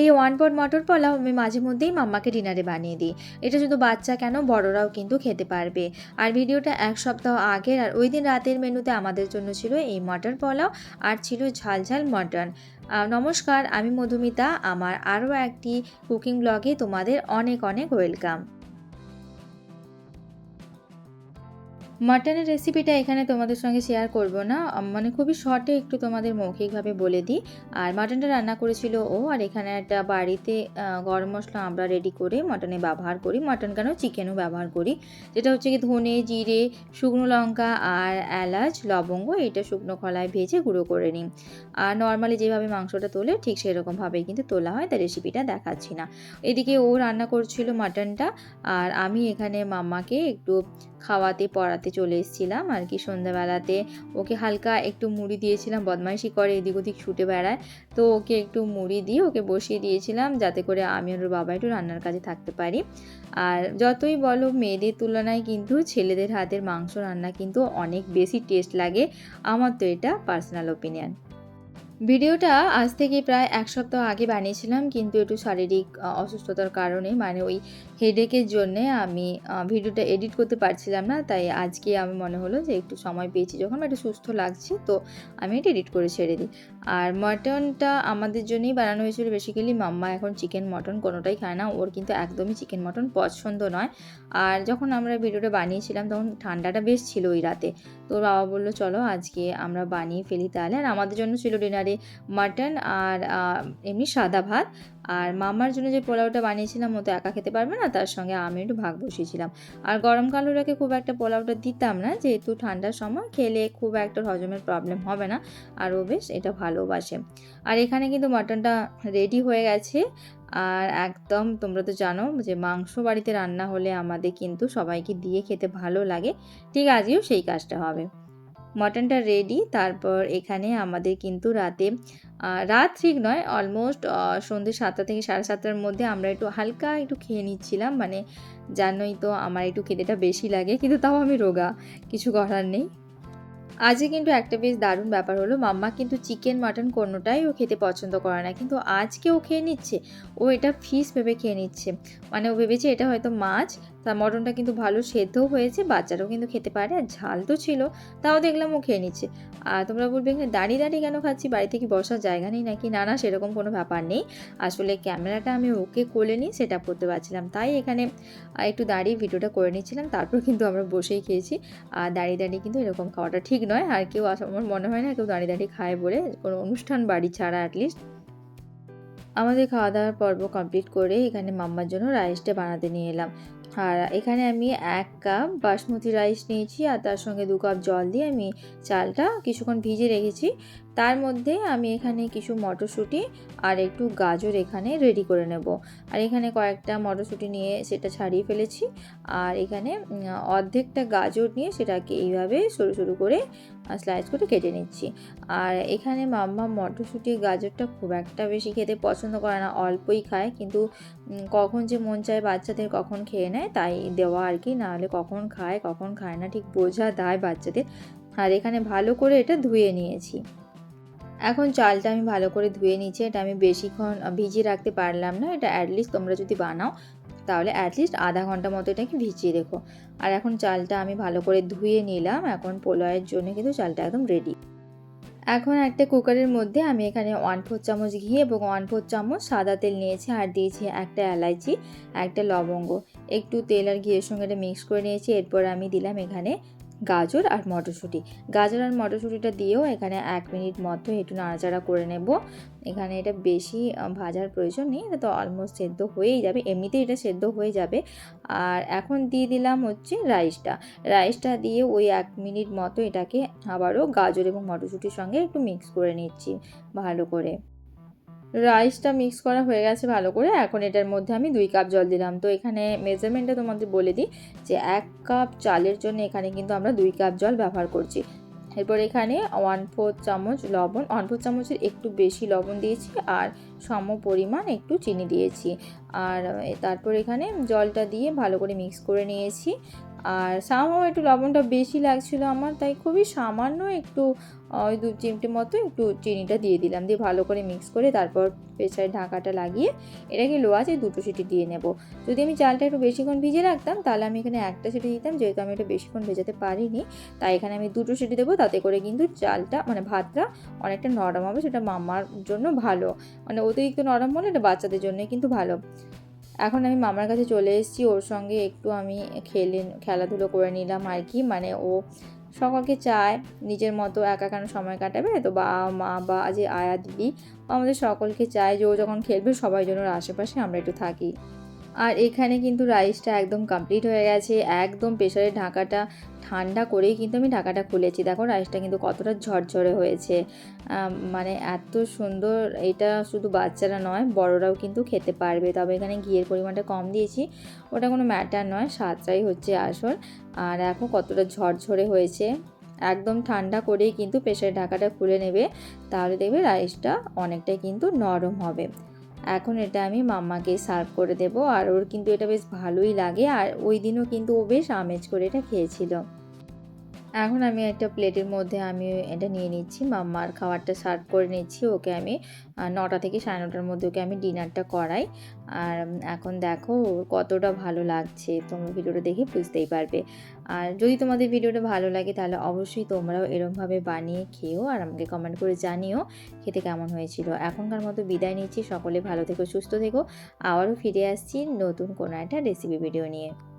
এই ওয়ান পট মটর পোলাও আমি মাঝে মধ্যেই মাম্মাকে ডিনারে বানিয়ে দিই। এটা শুধু বাচ্চা কেন, বড়রাও কিন্তু খেতে পারবে। আর ভিডিওটা এক সপ্তাহ আগের আর ওই দিন রাতের মেনুতে আমাদের জন্য ছিল এই মটর পোলাও আর ছিল ঝালঝাল ঝাল মটন। নমস্কার, আমি মধুমিতা। আমার আরও একটি কুকিং ব্লগে তোমাদের অনেক অনেক ওয়েলকাম। মাটনের রেসিপিটা এখানে তোমাদের সঙ্গে শেয়ার করব না। মানে খুবই শর্টে একটু তোমাদের মৌখিকভাবে বলে দিই। আর মাটনটা রান্না করেছিল ও, আর এখানে একটা বাড়িতে গরম মশলা আমরা রেডি করে মাটনে ব্যবহার করি। মাটন কেন? চিকেনও ব্যবহার করি। যেটা হচ্ছে কি ধনে, জিরে, শুকনো লঙ্কা আর এলাচ, লবঙ্গ এটা শুকনো খলায় ভেজে গুঁড়ো করে নিই। আর নর্মালি যেভাবে মাংসটা তোলে, ঠিক সেরকমভাবেই কিন্তু তোলা হয়, তাই রেসিপিটা দেখাচ্ছি না। এদিকে ও রান্না করছিল মাটনটা আর আমি এখানে মাম্মাকে একটু খাওয়াতে, পড়াতে চলে এসেছিলাম। আর কি সন্ধ্যাবেলাতে ওকে হালকা একটু মুড়ি দিয়েছিলাম, বদমাইশি করে এদিক ওদিক ছুটে বেড়ায়। তো ওকে একটু মুড়ি দিয়ে ওকে বসিয়ে দিয়েছিলাম, যাতে করে আমি আর ওর বাবা একটু রান্নার কাজে থাকতে পারি। আর যতই বলো, মেয়েদের তুলনায় কিন্তু ছেলেদের হাতের মাংস রান্না কিন্তু অনেক বেশি টেস্ট লাগে। আমার তো এটা পার্সোনাল ওপিনিয়ন। ভিডিওটা আজ থেকে প্রায় এক সপ্তাহ আগে বানিয়েছিলাম, কিন্তু একটু শারীরিক অসুস্থতার কারণে মানে ওই হেডেকের জন্যে আমি ভিডিওটা এডিট করতে পারছিলাম না। তাই আজকে আমি মনে হলো যে একটু সময় পেয়েছি যখন একটু সুস্থ লাগছে, তো আমি এটা এডিট করে ছেড়ে দিই। আর মটনটা আমাদের জন্যই বানানো হয়েছিল বেসিক্যালি মাম্মা এখন চিকেন মটন কোনোটাই খায় না। ওর কিন্তু একদমই চিকেন মটন পছন্দ নয়। আর যখন আমরা ভিডিওটা বানিয়েছিলাম তখন ঠান্ডাটা বেশ ছিল ওই রাতে। তো বাবা বলল, চলো আজকে আমরা বানিয়ে ফেলি তাহলে। আর আমাদের জন্য ছিল ডিনারে মাটন আর এমনি সাদা ভাত। আর মামার জন্য যে পোলাওটা বানিয়েছিলাম, ও তো একা খেতে পারবে না, তার সঙ্গে আমি একটু ভাগ বসিয়েছিলাম। আর গরমকাল ওরাকে খুব একটা পোলাওটা দিতাম না, যেহেতু ঠান্ডার সময় খেলে খুব একটা হজমের প্রবলেম হবে না, আর ও বেশ এটা ভালোবাসে। আর এখানে কিন্তু মাটনটা রেডি হয়ে গেছে, আর একদম তোমরা তো জানো যে মাংস বাড়িতে রান্না হলে আমাদের কিন্তু সবাইকে দিয়ে খেতে ভালো লাগে, ঠিক আজকেও সেই কাজটা হবে। মটনটা রেডি তারপর এখানে আমাদের কিন্তু রাতে রাত ঠিক নয় অলমোস্ট সন্ধ্যে সাতটা থেকে সাড়ে সাতটার মধ্যে আমরা একটু হালকা একটু খেয়ে নিচ্ছিলাম। মানে জানোই তো আমার একটু খেতেটা বেশি লাগে, কিন্তু তাও আমি রোগা, কিছু করার নেই। আজকে কিন্তু একটা বেশ দারুণ ব্যাপার হলো, মাম্মা কিন্তু চিকেন মাটন কোনোটাই ও খেতে পছন্দ করে না, কিন্তু আজকে ও খেয়ে নিচ্ছে। ও এটা ফিশ ভেবে খেয়ে নিচ্ছে। মানে ও ভেবেছে এটা হয়তো মাছ তা মটনটা কিন্তু ভালো সেদ্ধও হয়েছে, বাচ্চারাও কিন্তু খেতে পারে, আর ঝাল তো ছিল, তাও দেখলাম ও খেয়ে নিচ্ছে। আর তোমরা বলবে, এখানে দাঁড়িয়ে দাঁড়িয়ে কেন খাচ্ছি? বাড়িতে কি বসার জায়গা নেই নাকি? না না, সেরকম কোনো ব্যাপার নেই। আসলে ক্যামেরাটা আমি ওকে কোলে নিয়ে সেট করতে পারছিলাম, তাই এখানে একটু দাঁড়িয়ে ভিডিওটা করে নিচ্ছিলাম, তারপর কিন্তু আমরা বসেই খেয়েছি। আর দাঁড়িয়ে দাঁড়িয়ে কিন্তু এরকম খাওয়াটা ঠিক নয়, আর কেউ আমার মনে হয় না কেউ দাঁড়িয়ে দাঁড়িয়ে খায় বলে কোনো অনুষ্ঠান বাড়ি ছাড়া অ্যাটলিস্ট আমাদের খাওয়া দাওয়ার পর্ব কমপ্লিট করে এখানে মাম্মার জন্য রাইসটা বানাতে নিয়ে এলাম। আর এখানে আমি এক কাপ বাসমতি রাইস নিয়েছি আর তার সঙ্গে দু কাপ জল দিয়ে আমি চালটা কিছুক্ষণ ভিজে রেখেছি। তার মধ্যে আমি এখানে কিছু মটরশুঁটি আর একটু গাজর এখানে রেডি করে নেব। আর এখানে কয়েকটা মটরশুঁটি নিয়ে সেটা ছাড়িয়ে ফেলেছি। আর এখানে অর্ধেকটা গাজর নিয়ে সেটাকে এইভাবে সরু সরু করে স্লাইস করে কেটে নিচ্ছি। আর এখানে মাম্মা মটরশুঁটি গাজরটা খুব একটা বেশি খেতে পছন্দ করে না, অল্পই খায়। কিন্তু কখন যে মন চায় বাচ্চাদের কখন খেয়ে নেয়, তাই দেওয়া আর কি। নাহলে কখন খায় কখন খায় না, ঠিক বোঝা দেয় বাচ্চাদের। আর এখানে ভালো করে এটা ধুয়ে নিয়েছি। এখন চালটা আমি ভালো করে ধুয়ে নিচ্ছি এটা আমি বেশিক্ষণ ভিজিয়ে রাখতে পারলাম না, এটা অ্যাটলিস্ট তোমরা যদি বানাও, তাহলে অ্যাটলিস্ট আধা ঘণ্টা মতো এটাকে ভিজিয়ে রেখো। আর এখন চালটা আমি ভালো করে ধুয়ে নিলাম, এখন পোলাওয়ের জন্য কিন্তু চালটা একদম রেডি এখন একটা কুকারের মধ্যে আমি এখানে ওয়ান ফোর চামচ ঘি এবং ওয়ান ফোর চামচ সাদা তেল নিয়েছি, আর দিয়েছি একটা এলাইচি, একটা লবঙ্গ। একটু তেল আর ঘিয়ের সঙ্গে এটা মিক্স করে নিয়েছি, এরপর আমি দিলাম এখানে গাজর আর মটরশুঁটি। গাজর আর মটরশুঁটিটা দিয়েও এখানে এক মিনিট মতো একটু নাড়াচাড়া করে নেব। এখানে এটা বেশি ভাজার প্রয়োজন নেই, এটা তো অলমোস্ট সেদ্ধ হয়েই যাবে, এমনিতেই এটা সেদ্ধ হয়ে যাবে। আর এখন দিয়ে দিলাম হচ্ছে রাইসটা রাইসটা দিয়ে ওই এক মিনিট মতো এটাকে আবারও গাজর এবং মটরশুঁটির সঙ্গে একটু মিক্স করে নিচ্ছি ভালো করে। রাইসটা মিক্স করা হয়ে গেছে ভালো করে। এখন এটার মধ্যে আমি দুই কাপ জল দিলাম। তো এখানে মেজারমেন্টটা তোমাদের বলে দিই যে এক কাপ চালের জন্য এখানে কিন্তু আমরা দুই কাপ জল ব্যবহার করছি। এরপর এখানে ওয়ান ফোর চামচ লবণ ওয়ান ফোর চামচের একটু বেশি লবণ দিয়েছি আর সম পরিমাণ একটু চিনি দিয়েছি। আর তারপর এখানে জলটা দিয়ে ভালো করে মিক্স করে নিয়েছি। আর সামাও একটু লবণটা বেশি লাগছিল আমার, তাই খুবই সামান্য একটু ওই দু চিমটে মতো একটু চিনিটা দিয়ে দিলাম। দিয়ে ভালো করে মিক্স করে তারপর প্রেসারে ঢাকাটা লাগিয়ে এটাকে লো আছে দুটো সিটি দিয়ে নেব। যদি আমি চালটা একটু বেশিক্ষণ ভিজে রাখতাম, তাহলে আমি এখানে একটা সিটি দিতাম। যেহেতু আমি এটা বেশিক্ষণ ভেজাতে পারিনি, তাই এখানে আমি দুটো সিটি দেবো। তাতে করে কিন্তু চালটা মানে ভাতটা অনেকটা নরম হবে, সেটা মামার জন্য ভালো। মানে অতিরিক্ত নরম হলে এটা বাচ্চাদের জন্যই কিন্তু ভালো। এখন আমি মামার কাছে চলে এসেছি, ওর সঙ্গে একটু আমি খেলে, খেলাধুলো করে নিলাম আর কি। মানে ও সকলকে চায় নিজের মতো একা কেন সময় কাটাবে? তো বাবা, মা বা যে আয়া দিদি, আমাদের সকলকে চায় যে ও যখন খেলবে সবাই জন্য আশেপাশে আমরা একটু থাকি। আর এখানে কিন্তু রাইসটা একদম কমপ্লিট হয়ে গেছে। একদম প্রেশারের ঢাকাটা ঠান্ডা করেই কিন্তু আমি ঢাকাটা খুলেছি। দেখো রাইসটা কিন্তু কতটা ঝরঝরে হয়েছে। মানে এত সুন্দর, এটা শুধু বাচ্চারা নয়, বড়রাও কিন্তু খেতে পারবে। তবে এখানে ঘিয়ের পরিমাণটা কম দিয়েছি। ওটা কোনো ম্যাটার নয়, স্বাদটাই হচ্ছে আসল। আর এখন কতটা ঝরঝরে হয়েছে। একদম ঠান্ডা করেই কিন্তু প্রেশারের ঢাকাটা খুলে নেবে। তাহলে দেখবে রাইসটা অনেকটাই কিন্তু নরম হবে। এখন এটা আমি মাম্মাকে সার্ভ করে দেব আর ওর কিন্তু এটা বেশ ভালোই লাগে আর ওই দিনও কিন্তু ও বেশ আমেজ করে এটা খেয়েছিল। এখন আমি একটা প্লেটের মধ্যে আমি এটা নিয়ে নিচ্ছি। মাম্মার খাবারটা সার্ভ করে নিচ্ছি। ওকে আমি নটা থেকে সাড়ে নটার মধ্যে ওকে আমি ডিনারটা করাই। আর এখন দেখো কতটা ভালো লাগছে। তোমরা ভিডিওটা দেখে বুঝতেই পারবে। আর যদি তোমাদের ভিডিওটা ভালো লাগে তাহলে অবশ্যই তোমরাও এরমভাবে বানিয়ে খেয়েও আর আমাকে কমেন্ট করে জানিও খেতে কেমন হয়েছিল। এখনকার মতো বিদায় নিচ্ছি। সকলে ভালো থেকো, সুস্থ থেকো। আবারও ফিরে আসছি নতুন কোনো একটা রেসিপি ভিডিও নিয়ে।